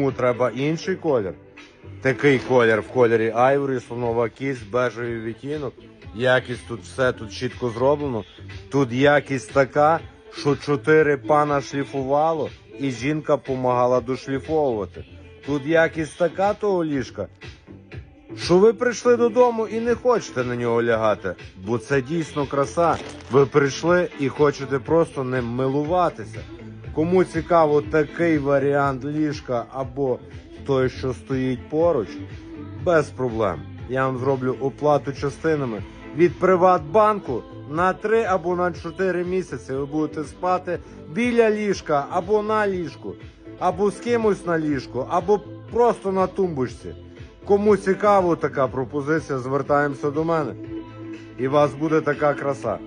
Кому треба інший колір. Такий колір в кольорі айворі, слонова кість, бежевий відтінок. Якість тут все тут чітко зроблено. Тут якість така, що чотири пана шліфувало, і жінка помагала дошліфовувати. Тут якість така того ліжка, що ви прийшли додому і не хочете на нього лягати, бо це дійсно краса. Ви прийшли і хочете просто ним милуватися. Кому цікаво такий варіант ліжка або той, що стоїть поруч, без проблем. Я вам зроблю оплату частинами від Приватбанку на 3 або на 4 місяці. Ви будете спати біля ліжка або на ліжку, або з кимось на ліжку, або просто на тумбочці. Кому цікаво така пропозиція, звертаємося до мене. І у вас буде така краса.